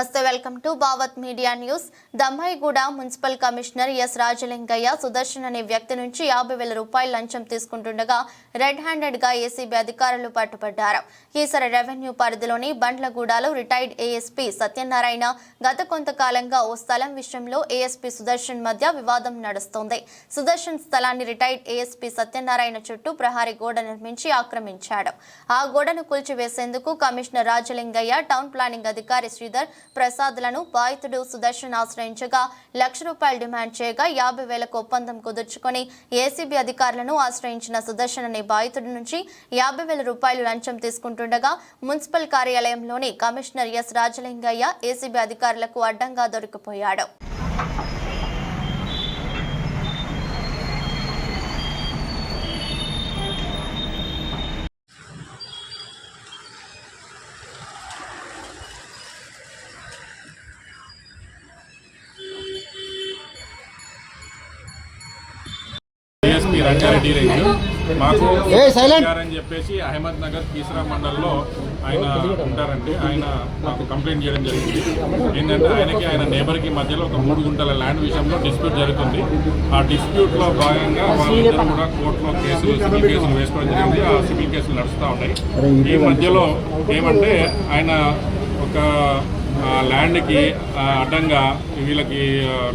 నమస్తే welcome to Bhavat media news. Dammaiguda municipal commissioner S Rajalingaiah Sudarshan అనే వ్యక్తి నుంచి యాభై వేల రూపాయలు లంచం తీసుకుంటుండగా రెడ్ హ్యాండెడ్గా ఏసీబీ అధికారులు పట్టుబడ్డారు. ఈసారి రెవెన్యూ పరిధిలోని బండ్లగూడలో రిటైర్డ్ ఏఎస్పీ సత్యనారాయణ గత కొంతకాలంగా ఓ స్థలం విషయంలో ఏఎస్పీ సుదర్శన్ మధ్య వివాదం నడుస్తోంది. సుదర్శన్ స్థలాన్ని రిటైర్డ్ ఏఎస్పీ సత్యనారాయణ చుట్టూ ప్రహారీ గోడ నిర్మించి ఆక్రమించాడు. ఆ గోడను కూల్చివేసేందుకు కమిషనర్ రాజలింగయ్య టౌన్ ప్లానింగ్ అధికారి శ్రీధర్ ప్రసాద్లను బాధితుడు సుదర్శన్ ఆశ్రయించగా లక్ష రూపాయలు డిమాండ్ చేయగా యాభై వేలకు ఒప్పందం కుదుర్చుకొని ఏసీబీ అధికారులను ఆశ్రయించిన సుదర్శన్ అనే బాధితుడి నుంచి యాభై వేల రూపాయలు లంచం తీసుకుంటుండగా మున్సిపల్ కార్యాలయంలోని కమిషనర్ ఎస్ రాజలింగయ్య ఏసీబీ అధికారులకు అడ్డంగా దొరికిపోయాడు. రంగారెడ్డి రేంజ్ మాకు అని చెప్పేసి అహ్మద్ నగర్ కీసరా మండల్లో ఆయన ఉంటారండి. ఆయన మాకు కంప్లైంట్ చేయడం జరిగింది. ఏంటంటే ఆయనకి ఆయన నేబర్కి మధ్యలో ఒక మూడు గుంటల ల్యాండ్ విషయంలో డిస్ప్యూట్ జరుగుతుంది. ఆ డిస్ప్యూట్లో భాగంగా వాళ్ళిద్దరు కూడా కోర్టులో కేసులు సివిల్ కేసులు వేసుకోవడం జరిగింది. ఆ సివిల్ కేసులు నడుస్తూ ఉన్నాయి. ఈ మధ్యలో ఏమంటే ఆయన ఒక ల్యాండ్కి అడ్డంగా వీళ్ళకి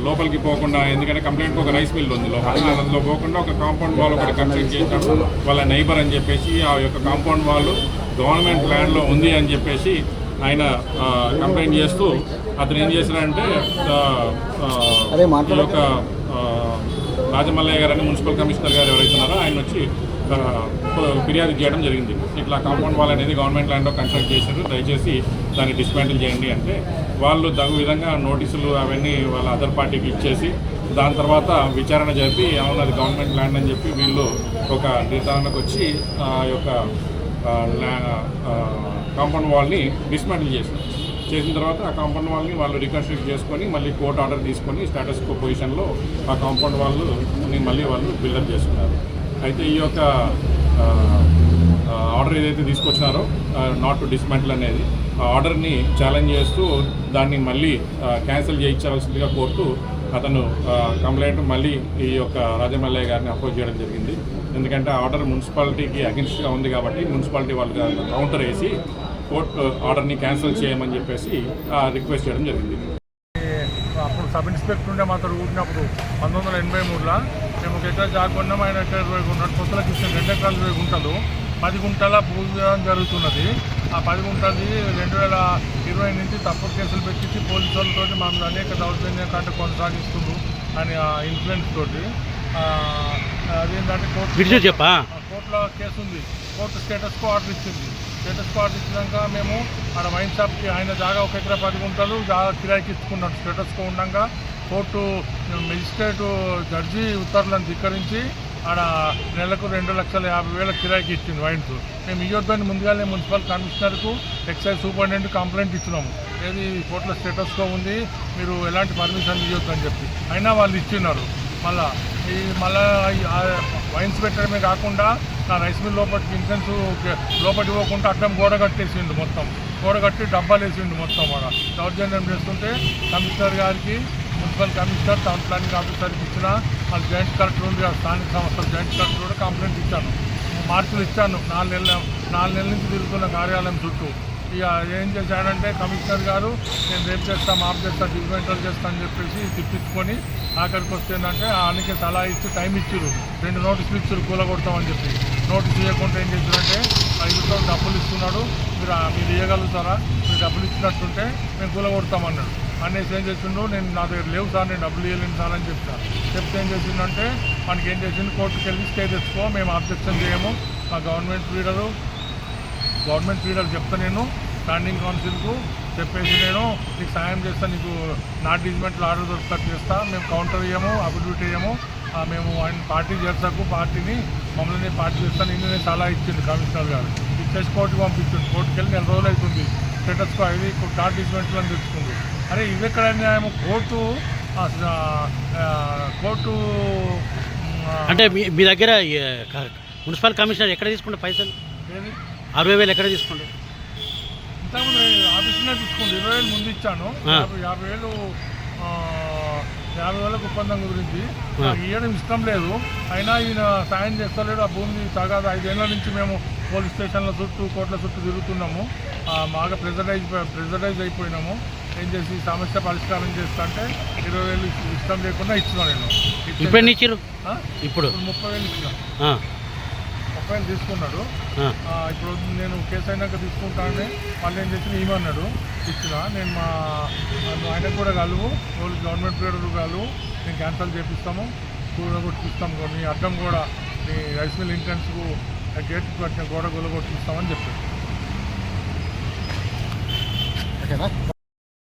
లోపలికి పోకుండా ఎందుకంటే కంప్లైంట్ ఒక రైస్ మిల్ ఉంది లోపల అందులో పోకుండా ఒక కాంపౌండ్ వాల్ ఒకటి కన్స్ట్రక్ట్ చేసినప్పుడు వాళ్ళ నైబర్ అని చెప్పేసి ఆ యొక్క కాంపౌండ్ వాల్ గవర్నమెంట్ ల్యాండ్లో ఉంది అని చెప్పేసి ఆయన కంప్లైంట్ చేస్తూ అతను ఏం అరే ఈ. యొక్క రాజమల్లయ్య గారు అని మున్సిపల్ కమిషనర్ గారు ఎవరైతే ఉన్నారో ఆయన వచ్చి ఫిర్యాదు చేయడం జరిగింది. ఇట్లా కాంపౌండ్ వాల్ అనేది గవర్నమెంట్ ల్యాండ్లో కన్స్ట్రక్ట్ చేశారు. దయచేసి దాన్ని డిస్మాంటిల్ చేయండి అంటే వాళ్ళు తగు విధంగా నోటీసులు అవన్నీ వాళ్ళ అదర్ పార్టీకి ఇచ్చేసి దాని తర్వాత విచారణ జరిపి అవును అది గవర్నమెంట్ ల్యాండ్ అని చెప్పి వీళ్ళు ఒక నిర్ధారణకు వచ్చి ఆ యొక్క కాంపౌండ్ వాల్ని డిస్మాంటిల్ చేశారు. చేసిన తర్వాత ఆ కాంపౌండ్ వాల్ని వాళ్ళు రికన్స్ట్రక్ట్ చేసుకొని మళ్ళీ కోర్టు ఆర్డర్ తీసుకొని స్టేటస్ పొజిషన్లో ఆ కాంపౌండ్ వాళ్ళు మళ్ళీ వాళ్ళు బిల్డప్ చేసుకున్నారు. అయితే ఈ యొక్క ఆర్డర్ ఏదైతే తీసుకొచ్చినారో నాట్ టు డిస్మెంటల్ అనేది ఆ ఆర్డర్ని ఛాలెంజ్ చేస్తూ దాన్ని మళ్ళీ క్యాన్సిల్ చేయించాల్సిందిగా కోర్టు అతను కంప్లైంట్ మళ్ళీ ఈ యొక్క రాజమల్లయ్య గారిని అపోజ్ చేయడం జరిగింది. ఎందుకంటే ఆ ఆర్డర్ మున్సిపాలిటీకి అగెన్స్ట్గా ఉంది కాబట్టి మున్సిపాలిటీ వాళ్ళు కౌంటర్ వేసి కోర్టు ఆర్డర్ని క్యాన్సిల్ చేయమని చెప్పేసి రిక్వెస్ట్ చేయడం జరిగింది. సబ్ ఇన్స్పెక్టర్ ఉండే మాతో ఊరినప్పుడు పంతొమ్మిది వందల ఎనభై మూడులో మేము ఒక ఎకరా జాగా కొన్నాం ఆయన ఇరవై గుంటలు కొత్తలకు ఇచ్చిన రెండు ఎకరాలు ఇరవై గుంటలు పది గుంటల వివాదం జరుగుతున్నది. ఆ పది గుంటలది రెండు వేల ఇరవై నుంచి తప్పుడు కేసులు పెట్టించి పోలీసు వాళ్ళతో మనం అనేక దౌర్జన్య కంటే కొనసాగిస్తుండ్రు అని ఆ ఇన్ఫ్లుయెన్స్ తోటి. అదేంటంటే కోర్టు విడిచి చెప్పా? ఆ కోర్టులో కేసు ఉంది కోర్టు స్టేటస్ కో ఆర్డర్ ఇచ్చింది. స్టేటస్ కో ఇచ్చినాక మేము ఆడ వైన్ షాప్కి ఆయన జాగా ఒక ఎకరా పది గుంటలు జాగా కిరాయికి ఇచ్చుకున్నాడు స్టేటస్కు ఉండగా. కోర్టు మెజిస్ట్రేట్ జడ్జి ఉత్తర్వులను ధిక్కరించి ఆడ నెలకు రెండు లక్షల యాభై వేల కిరాయికి ఇచ్చింది వైన్స్. మేము ఇవ్వద్దని ముందుగానే మున్సిపల్ కమిషనర్కు ఎక్సైజ్ సూపరింటెండెంట్ కంప్లైంట్ ఇచ్చినాము. ఏది కోర్టుల స్టేటస్తో ఉంది మీరు ఎలాంటి పర్మిషన్ ఇవ్వద్దు అని చెప్పి. అయినా వాళ్ళు ఇచ్చిన్నారు మళ్ళా ఈ మళ్ళా ఈ వైన్స్ పెట్టడమే కాకుండా నా రైస్ మిల్ లోపలికి ఇన్సెన్స్ లోపలికి పోకుండా అడ్డం గోడ కట్టేసిండు మొత్తం. గోడ కట్టి డబ్బాలు వేసిండు మొత్తం అక్కడ. దౌర్జన్యం చేస్తుంటే కమిషనర్ గారికి మున్సిపల్ కమిషనర్ టౌన్ ప్లానింగ్ ఆఫీసర్కి ఇచ్చిన వాళ్ళు జాయింట్ కలెక్టర్ ఉంది ఆ స్థానిక సంస్థల జాయింట్ కలెక్టర్ కూడా కంప్లైంట్ ఇచ్చాను. మార్కులు ఇచ్చాను. నాలుగు నెలల నాలుగు నెలల నుంచి తిరుగుతున్న కార్యాలయం చుట్టూ. ఇక ఏం చేశాడంటే కమిషనర్ గారు నేను రేపు చేస్తా మాఫ్ చేస్తా డిస్మెంటల్ చేస్తా అని చెప్పేసి తిప్పించుకొని అక్కడికి వస్తుందంటే ఆయనకి సలహా ఇచ్చి టైం ఇచ్చారు రెండు నోటీసులు ఇచ్చారు కూలగొడతామని చెప్పి. నోటీస్ ఇవ్వకుండా ఏం చేశారంటే ఐదుతో డబ్బులు ఇస్తున్నాడు మీరు మీరు ఇవ్వగలుగుతారా మీరు డబ్బులు ఇచ్చినట్టుంటే మేము కూలగొడతామన్నాడు అనేసి ఏం చేసిండు నేను నా దగ్గర లేవు సార్ నేను డబ్బులు ఇవ్వలేను సార్ అని చెప్తా చెప్తే ఏం చేసిందంటే మనకి ఏం చేసింది కోర్టుకి వెళ్ళి స్టే తెచ్చుకో మేము అబ్జెక్షన్ చేయము. మా గవర్నమెంట్ లీడరు గవర్నమెంట్ లీడర్ చెప్తా నేను స్టాండింగ్ కౌన్సిల్కు చెప్పేసి నేను నీకు సాయం చేస్తా నీకు నాట్ డిజ్మెంట్లో ఆర్డర్ దొరుకుతారు చేస్తా. మేము కౌంటర్ ఇయ్యము అభివృద్ధి ఇయ్యము మేము ఆయన పార్టీ చేస్తాకు పార్టీని మమ్మల్ని పార్టీ చేస్తాను నేను సలహా ఇచ్చింది కమిషనర్ గారు. ఇచ్చేసి కోర్టుకు పంపించింది. కోర్టుకి వెళ్ళి నెల రోజులు అవుతుంది స్టేటస్కో అది నాట్ డిజ్మెంట్లో అని తెచ్చుకుంది. అరే ఇది ఎక్కడ న్యాయం కోర్టు కోర్టు అంటే మీ మీ దగ్గర మున్సిపల్ కమిషనర్ ఎక్కడ తీసుకుంటే పైసలు? అరవై వేలు ఎక్కడ తీసుకుంటారు? ఇంతకుముందు ఆఫీస్లోనే చూసుకుంది ఇరవై వేలు ముందు ఇచ్చాను. యాభై యాభై వేలు యాభై వేలకు ఒప్పందం గురించి ఇవ్వడం ఇష్టం లేదు. అయినా ఈయన సాయం చేస్తలేడు. ఆ భూమిని తగాద ఐదేళ్ళ నుంచి మేము పోలీస్ స్టేషన్ల చుట్టూ కోట్ల చుట్టూ తిరుగుతున్నాము. బాగా ప్రెజరైజ్ ప్రెజరైజ్ అయిపోయినాము. ఏం చేసి సమస్య పరిష్కారం చేస్తా అంటే ఇరవై వేలు ఇష్టం లేకుండా ఇచ్చినా నేను? ఇప్పుడు? ఇప్పుడు ముప్పై వేలు ఇచ్చిన. వేలు తీసుకున్నాడు. ఇప్పుడు నేను కేసు అయినాక తీసుకుంటానని మళ్ళీ ఏం చేసిన ఏమన్నాడు ఇచ్చిన? నేను మా ఆయనకు కూడా కలువు వాళ్ళు గవర్నమెంట్ పీరియడ్ కలువు నేను క్యాన్సల్ చేపిస్తాము కూడా కొట్టిస్తాం మీ అడ్డం కూడా మీ రైస్ మిల్ ఇంటెన్స్కు గేట్ కట్టిన గోడ గొల్ల కొట్టిస్తామని చెప్పాడు.